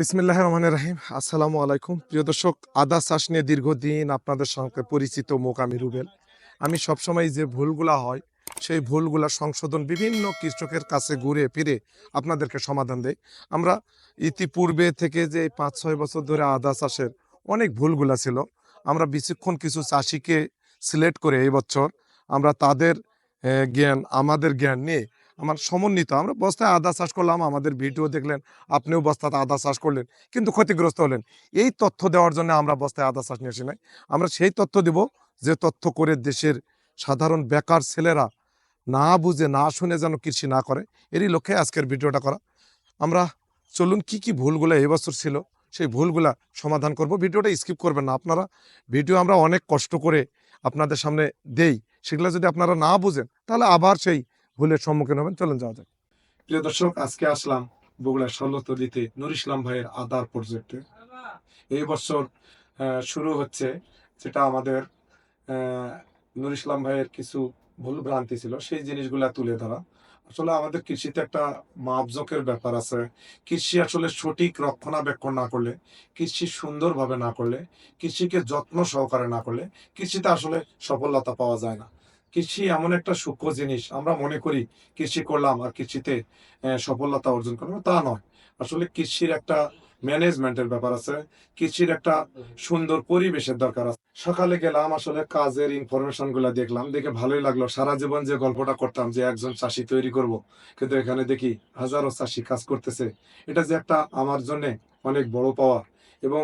বিসমিল্লাহ রহমান রাহিম। আসসালামু আলাইকুম প্রিয় দর্শক, আদা চাষ নিয়ে দীর্ঘদিন আপনাদের সঙ্গে পরিচিত মুখ আমি রুবেল। আমি সবসময় যে ভুলগুলা হয়, সেই ভুলগুলা সংশোধন বিভিন্ন কৃষকের কাছে ঘুরে ফিরে আপনাদেরকে সমাধান দেই। আমরা ইতিপূর্বে থেকে যে পাঁচ, ছয় বছর ধরে আদা চাষের অনেক ভুলগুলা ছিল, আমরা বিচক্ষণ কিছু চাষিকে সিলেক্ট করে এই বছর আমরা তাদের জ্ঞান, আমাদের জ্ঞান নিয়ে আমার সমন্বিত। আমরা বস্তায় আদা চাষ করলাম আমাদের ভিডিও দেখলেন আপনিও বস্তাতে আদা চাষ করলেন কিন্তু ক্ষতিগ্রস্ত হলেন। এই তথ্য দেওয়ার জন্য আমরা বস্তায় আদা চাষ নিয়ে আসি নাই। আমরা সেই তথ্য দিব যে তথ্য করে দেশের সাধারণ বেকার ছেলেরা না বুঝে না শুনে যেন কৃষি না করে। এরই লক্ষ্যে আজকের ভিডিওটা করা। আমরা চলুন কি কি ভুলগুলো এবছর ছিল সেই ভুলগুলা সমাধান করব। ভিডিওটা স্কিপ করবেন না আপনারা। ভিডিও আমরা অনেক কষ্ট করে আপনাদের সামনে দেই। সেগুলো যদি আপনারা না বুঝেন তাহলে আবার সেই ভুলের সম্মুখীন হবেন, চলুন যাওয়া যাক। প্রিয় দর্শক, আজকে আসলাম বগুড়া ষোলতলিতে নুর ইসলাম ভাইয়ের আদার প্রজেক্টে এই বছর শুরু হচ্ছে যেটা আমাদের নুর ইসলাম ভাইয়ের কিছু ভুল ভ্রান্তি ছিল, সেই জিনিসগুলা তুলে ধরা। আসলে আমাদের কৃষিতে একটা মাপজকের ব্যাপার আছে। কৃষি আসলে সঠিক রক্ষণাবেক্ষণ না করলে, কৃষি সুন্দরভাবে না করলে, কৃষিকে যত্ন সহকারে না করলে, কৃষিতে আসলে সফলতা পাওয়া যায় না। কৃষি এমন একটা সূক্ষ্ম জিনিস। আমরা মনে করি কৃষি করলাম আর কৃষিতে সফলতা অর্জন করলাম। তা নয়। আসলে কৃষির একটা ম্যানেজমেন্টের ব্যাপার আছে। কৃষির একটা সুন্দর পরিবেশের দরকার আছে। সকালে গেলাম, আসলে কাজের ইনফরমেশনগুলা দেখলাম। দেখে ভালোই লাগল। সারা জীবন যে গল্পটা করতাম যে একজন চাষি তৈরি করব, কিন্তু এখানে দেখি হাজারো চাষি কাজ করতেছে। এটা যে একটা আমার জন্য অনেক বড় পাওয়া এবং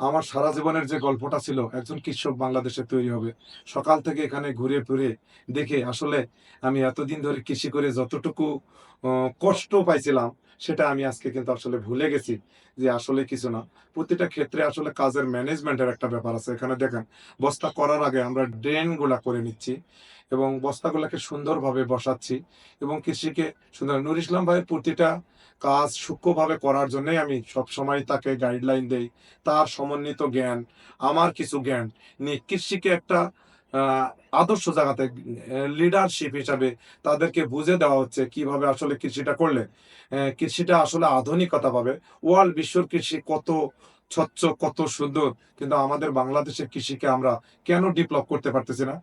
আমার সারা জীবনের যে গল্পটা ছিল, একজন কৃষক বাংলাদেশে তৈরি হবে। সকাল থেকে এখানে ঘুরে ফিরে দেখে আসলে আমি এতদিন ধরে কৃষি করে যতটুকু কষ্ট পাইছিলাম, সেটা আমি আজকে কিন্তু আসলে ভুলে গেছি যে আসলে কিছু না। প্রতিটা ক্ষেত্রে আসলে কাজের ম্যানেজমেন্টের একটা ব্যাপার আছে। এখানে দেখেন, বস্তা করার আগে আমরা ড্রেনগুলা করে নিচ্ছি। এবং বস্তাগুলোকে সুন্দরভাবে বসাচ্ছি এবং কৃষিকে সুন্দর নুর ইসলাম ভাইয়ের প্রতিটা কাজ সূক্ষ্মভাবে করার জন্যই আমি সব সময় তাকে গাইডলাইন দেই। তার সমন্বিত জ্ঞান, আমার কিছু জ্ঞান নিয়ে কৃষিকে একটা আদর্শ জায়গাতে লিডারশিপ হিসাবে তাদেরকে বুঝে দেওয়া হচ্ছে কীভাবে আসলে কৃষিটা করলে কৃষিটা আসলে আধুনিকতা পাবে। ওয়ার্ল্ড বিশ্বর কৃষি কত স্বচ্ছ, কত সুন্দর, কিন্তু আমাদের বাংলাদেশের কৃষিকে আমরা কেন ডেভেলপ করতে পারতেছি না?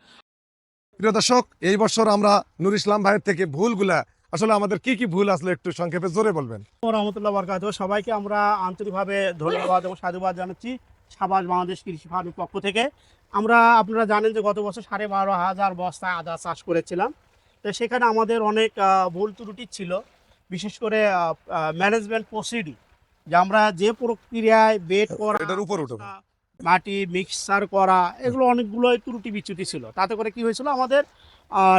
প্রিয় দর্শক এই বছর আমরা নুর ইসলাম ভাইয়ের থেকে ভুলগুলা আসলে আমাদের কি কি ভুল আসলে একটু সংক্ষেপে জোরে বলবেন? রহমতুল্লাহ বরকাত। সবাইকে আমরা আন্তরিকভাবে ধন্যবাদ এবং সাধুবাদ জানাচ্ছি সাবাস বাংলাদেশ কৃষি ফার্মের পক্ষ থেকে। আমরা আপনারা জানেন যে গত বছর সাড়ে বারো হাজার বস্তা আদা চাষ করেছিলাম। তো সেখানে আমাদের অনেক ভুল ত্রুটি ছিল বিশেষ করে ম্যানেজমেন্ট প্রসিডিং যে আমরা যে প্রক্রিয়ায় বেড করা এটার উপর উঠবো। মাটি মিক্সার করা এগুলো অনেকগুলোই ত্রুটি বিচ্যুতি ছিল। তাতে করে কি হয়েছিল? আমাদের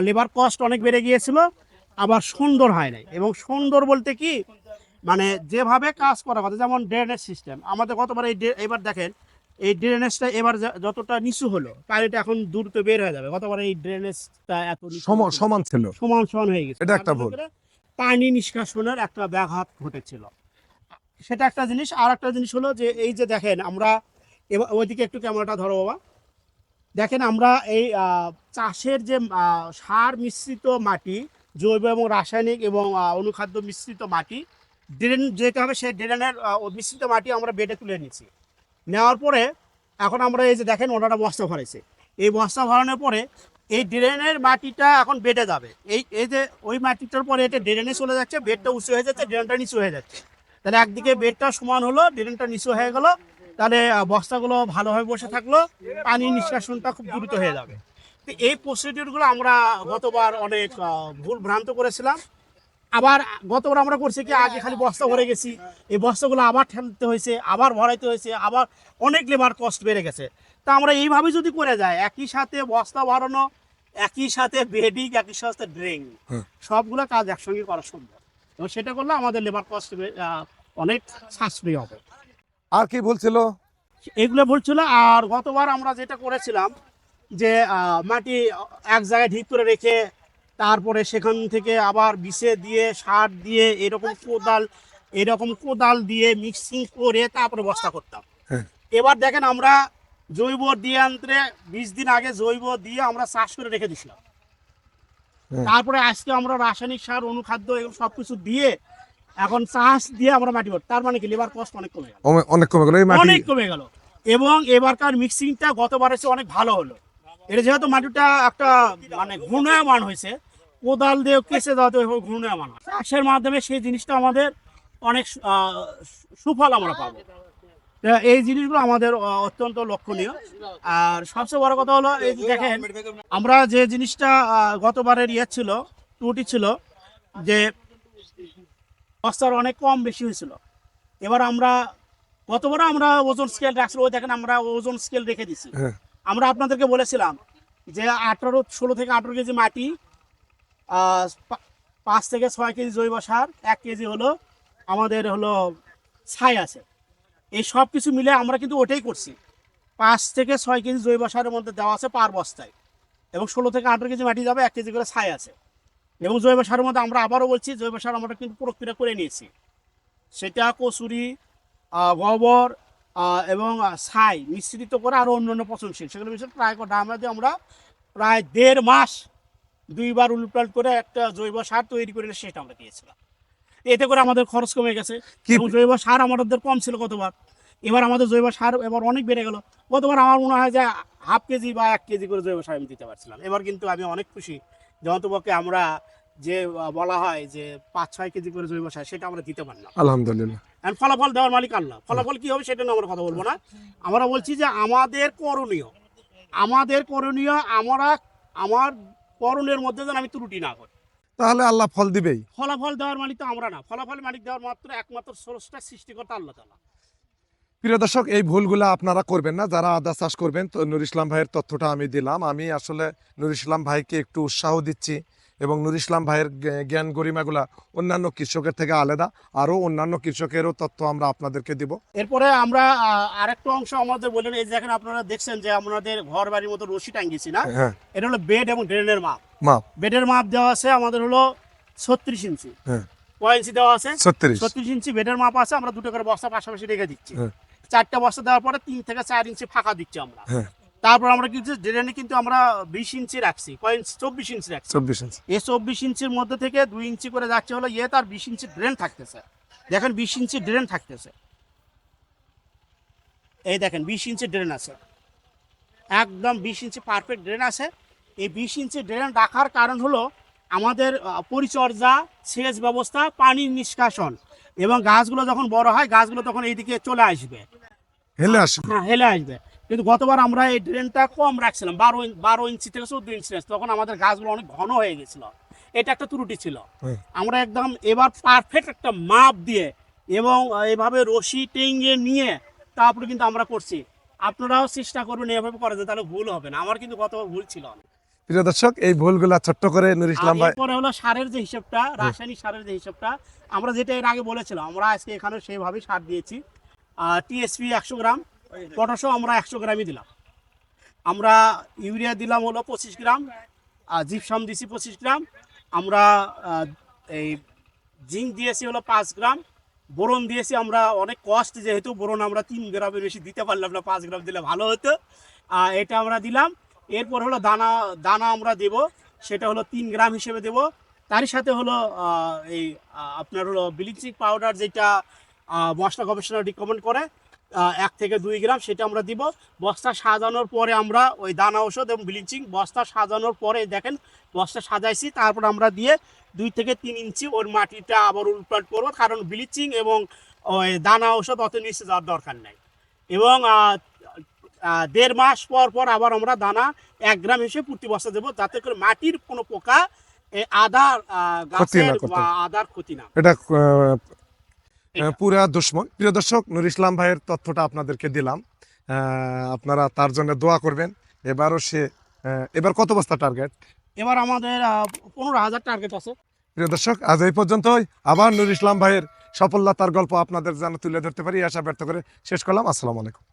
লেবার কস্ট অনেক বেড়ে গিয়েছিল আবার সুন্দর হয় নাই। এবং সুন্দর বলতে কি মানে যেভাবে কাজ করা কথা যেমন ড্রেনেজ সিস্টেম আমাদের গতবার এই এবার দেখেন এই ড্রেনেজটা এবার যতটা নিচু হলো পানিটা এখন দ্রুত বের হয়ে যাবে। গতবার এই ড্রেনেজটা এত সমান ছিল। সমান সমান হয়ে গেছে। এটা একটা ভুল। পানি নিষ্কাশনের একটা ব্যাঘাত ঘটেছিল। সেটা একটা জিনিস। আর একটা জিনিস হলো যে এই যে দেখেন আমরা এবার ওইদিকে একটু ক্যামেরাটা ধরো বাবা। দেখেন আমরা এই চাষের যে সার মিশ্রিত মাটি, জৈব এবং রাসায়নিক এবং অনুখাদ্য মিশ্রিত মাটি, ড্রেন যেটা হবে সেই ড্রেনের মিশ্রিত মাটি আমরা বেডে তুলে নিচ্ছি নেওয়ার পরে এখন আমরা এই যে দেখেন ওনারা বস্তা ভরেছে এই বস্তা ভরানোর পরে এই ড্রেনের মাটিটা এখন বেডে যাবে। এই এই যে ওই মাটিটার পরে এটা ড্রেনে চলে যাচ্ছে বেডটা উঁচু হয়ে যাচ্ছে, ড্রেনটা নিচু হয়ে যাচ্ছে। তাহলে একদিকে বেডটা সমান হলো, ড্রেনটা নিচু হয়ে গেল তাহলে বস্তাগুলো ভালোভাবে বসে থাকল পানি নিষ্কাশনটা খুব দ্রুত হয়ে যাবে। তো এই প্রসিডিউরগুলো আমরা গতবার অনেক ভুল ভ্রান্ত করেছিলাম। আবার গতবার আমরা করছি কি আগে খালি বস্তা ভরে গেছি। এই বস্তাগুলো আবার ঠেলতে হয়েছে আবার ভরাইতে হয়েছে আবার অনেক লেবার কস্ট বেড়ে গেছে। তা আমরা এইভাবে যদি করে যাই একই সাথে বস্তা ভরানো একই সাথে বেডিং একই সাথে ড্রেন সবগুলো কাজ একসঙ্গে করা সম্ভব। এবং সেটা করলে আমাদের লেবার কস্ট অনেক সাশ্রয়ী হবে। আর কি ভুল ছিল এগুলো বলছিল আর গতবার আমরা যেটা করেছিলাম যে মাটি এক জায়গায় ঢিক করে রেখে তারপরে সেখান থেকে আবার বিষে দিয়ে সার দিয়ে এরকম কোদাল এরকম কোদাল দিয়ে মিক্সিং করে তারপরে বস্তা করতাম হ্যাঁ। এবার দেখেন আমরা জৈব দিয়ে দিয়ান্ত্রে বিশ দিন আগে জৈব দিয়ে আমরা চাষ করে রেখে দিছিলাম হ্যাঁ। তারপরে আজকে আমরা রাসায়নিক সার অনুখাদ্য এগুলো সব কিছু দিয়ে এখন চাষ দিয়ে আমরা মাটি ভর তার মানে কি? লেবার কস্ট অনেক কমে গেল। অনেক কমে গেল। অনেক কমে গেল। এবং এবারকার মিক্সিংটা গতবারের চেয়ে অনেক ভালো হলো। এটা যেহেতু মাটিটা একটা মানে ঘূর্ণায়মান হয়েছে কোদাল দিয়ে কেসে ওইভাবে ঘূর্ণায়মান হয়। চাষের মাধ্যমে সেই জিনিসটা আমাদের অনেক সুফল আমরা পাবো। এই জিনিসগুলো আমাদের অত্যন্ত লক্ষণীয়। আর সবচেয়ে বড় কথা হলো এই দেখেন আমরা যে জিনিসটা গতবারের ইয়ে ছিল ত্রুটি ছিল যে বস্তার অনেক কম বেশি হয়েছিল। এবার আমরা গতবার আমরা ওজন স্কেল রাখছিল ওই দেখেন আমরা ওজন স্কেল রেখে দিছি হ্যাঁ। আমরা আপনাদেরকে বলেছিলাম যে আঠারো ষোলো থেকে আঠারো কেজি মাটি পাঁচ থেকে ছয় কেজি জৈব সার এক কেজি হলো আমাদের হলো ছাই আছে। এই সব কিছু মিলে আমরা কিন্তু ওটাই করছি। পাঁচ থেকে ছয় কেজি জৈব সারের মধ্যে দেওয়া আছে পার বস্তায়। এবং ষোলো থেকে আঠারো কেজি মাটি যাবে এক কেজি করে ছাই আছে। এবং জৈব সারের মধ্যে আমরা আবারও বলছি জৈব সার আমরা কিন্তু প্রক্রিয়া করে নিয়েছি। সেটা কচুরি গোবর এবং ছাই মিশ্রিত করে আরও অন্যান্য পচনশীল। সেগুলো মিশ্রিত প্রায় ড্রামে দিয়ে আমরা প্রায় দেড় মাস দুইবার উলটপাল্ট করে একটা জৈব সার তৈরি করে সেটা আমরা দিয়েছিলাম। এতে করে আমাদের খরচ কমে গেছে। এবং জৈব সার আমাদের কম ছিল গতবার। এবার আমাদের জৈব সার এবার অনেক বেড়ে গেল। গতবার আমার মনে হয় যে হাফ কেজি বা এক কেজি করে জৈব সার আমি দিতে পারছিলাম। এবার কিন্তু আমি অনেক খুশি। যে অন্তপক্ষে আমরা যে বলা হয় যে পাঁচ ছয় কেজি করে জৈব সার সেটা আমরা দিতে পারলাম আলহামদুলিল্লাহ। আর ফলাফল দেওয়ার মালিক আল্লাহ। ফলাফল কি হবে সেটা নিয়ে আমরা কথা বলব না। আমরা বলছি যে আমাদের করণীয় আমাদের করণীয় আমরা আমার করণের মধ্যে যেন আমি ত্রুটি না করি। তাহলে আল্লাহ ফল দিবেই। ফলাফল দেওয়ার মালিক তো আমরা না। ফলাফল মালিক দেওয়ার মাত্র একমাত্র স্রষ্টা সৃষ্টিকর্তা আল্লাহ তালা প্রিয় দর্শক এই ভুলগুলা আপনারা করবেন না। যারা আদা চাষ করবেন তো নুর ইসলাম ভাইয়ের তথ্যটা আমি দিলাম। আমি আসলে নুর ইসলাম ভাইকে একটু উৎসাহ দিচ্ছি এবং নুর ইসলাম ভাইয়ের জ্ঞান গরিমাগুলা অন্যান্য কৃষকের থেকে আলাদা। আরও অন্যান্য কৃষকেরও তথ্য আমরা আপনাদেরকে দিব। এরপরে আমরা আরেকটা অংশ আমাদের বললেন এই দেখেন আপনারা দেখছেন যে আমাদের ঘর বাড়ির মতো রশি টাঙ্গিয়েছি না? হ্যাঁ। এটা হলো বেড এবং ড্রেনের মাপ। মাপ। বেডের মাপ দেওয়া আছে আমাদের হলো ছত্রিশ ইঞ্চি। হ্যাঁ। কয় ইঞ্চি দেওয়া আছে? ছত্রিশ। ছত্রিশ ইঞ্চি বেডের মাপ আছে আমরা দুটো করে বস্তা পাশাপাশি রেখে দিচ্ছি। হ্যাঁ। চারটা বস্তা দেওয়ার পরে তিন থেকে চার ইঞ্চি ফাঁকা দিচ্ছি আমরা। হ্যাঁ। তারপর আমরা কিন্তু ড্রেনে কিন্তু আমরা বিশ ইঞ্চি রাখছি কয় চব্বিশ ইঞ্চি রাখছি। চব্বিশ ইঞ্চি। এই চব্বিশ ইঞ্চির মধ্যে থেকে দুই ইঞ্চি করে যাচ্ছে হলো ইয়ে তার বিশ ইঞ্চি ড্রেন থাকতেছে। দেখেন বিশ ইঞ্চি ড্রেন থাকতেছে। এই দেখেন বিশ ইঞ্চি ড্রেন আছে। একদম বিশ ইঞ্চি পারফেক্ট ড্রেন আছে। এই বিশ ইঞ্চি ড্রেন রাখার কারণ হলো আমাদের পরিচর্যা সেচ ব্যবস্থা পানির নিষ্কাশন এবং গাছগুলো যখন বড় হয় গাছগুলো তখন এইদিকে চলে আসবে। হেলে আসবে। হ্যাঁ হেলে আসবে। কিন্তু গতবার আমরা এই ড্রেনটা কম রাখছিলাম বারো বারো ইঞ্চি থেকে চোদ্দ ইঞ্চি তখন আমাদের গাছগুলো অনেক ঘন হয়ে গেছিল। এটা একটা ত্রুটি ছিল। আমরা একদম এবার পারফেক্ট একটা মাপ দিয়ে এবং এভাবে রশি টেঙ্গে নিয়ে তারপরে কিন্তু আমরা করছি। আপনারাও চেষ্টা করবেন এভাবে করা যায় তাহলে ভুল হবে না। আমার কিন্তু গতবার ভুল ছিল। প্রিয় দর্শক এই ভুলগুলা ছোট্ট করে নুর ইসলাম ভাই এরপরে হলো সারের যে হিসাবটা রাসায়নিক সারের যে হিসাবটা আমরা যেটা এর আগে বলেছিলাম আমরা আজকে এখানে সেইভাবে সার দিয়েছি। টিএসপি একশো গ্রাম পটাশও আমরা একশো গ্রামই দিলাম। আমরা ইউরিয়া দিলাম হলো পঁচিশ গ্রাম জিপসাম দিয়েছি পঁচিশ গ্রাম। আমরা এই জিঙ্ক দিয়েছি হলো পাঁচ গ্রাম। বোরন দিয়েছি আমরা অনেক কষ্ট যেহেতু বোরন আমরা তিন গ্রামের বেশি দিতে পারলাম না পাঁচ গ্রাম দিলে ভালো হতো। এটা আমরা দিলাম এরপর হলো দানা দানা আমরা দেব, সেটা হলো তিন গ্রাম হিসেবে দেব। তারই সাথে হলো এই আপনার হলো ব্লিচিং পাউডার যেটা মশলা গবেষণা রিকমেন্ড করে এক থেকে দুই গ্রাম সেটা আমরা দিব। বস্তা সাজানোর পরে আমরা ওই দানা ওষুধ এবং ব্লিচিং বস্তা সাজানোর পরে দেখেন, বস্তা সাজাইছি, তারপর আমরা দিয়ে দুই থেকে তিন ইঞ্চি ওর মাটিটা আবার উল্পাট করব। কারণ ব্লিচিং এবং ওই দানা ওষুধ অত নিচে যাওয়ার দরকার নাই। এবং দেড় মাস পর পর আবার আমরা দানা এক গ্রাম হিসেবে প্রতি বস্তা দেবো যাতে করে মাটির কোনো পোকা আদার না গাছের বা আদার ক্ষতি না। এটা পুরা দুশ্মন। প্রিয় দর্শক নুর ইসলাম ভাইয়ের তথ্যটা আপনাদেরকে দিলাম। আপনারা তার জন্য দোয়া করবেন। এবারও সে এবার কত বস্তা টার্গেট এবার আমাদের পনেরো হাজার টার্গেট আছে। প্রিয় দর্শক আজ এই পর্যন্তই। আবার নুর ইসলাম ভাইয়ের সফলতার গল্প আপনাদের যেন তুলে ধরতে পারি আশা ব্যর্থ করে শেষ করলাম। আসসালামু আলাইকুম।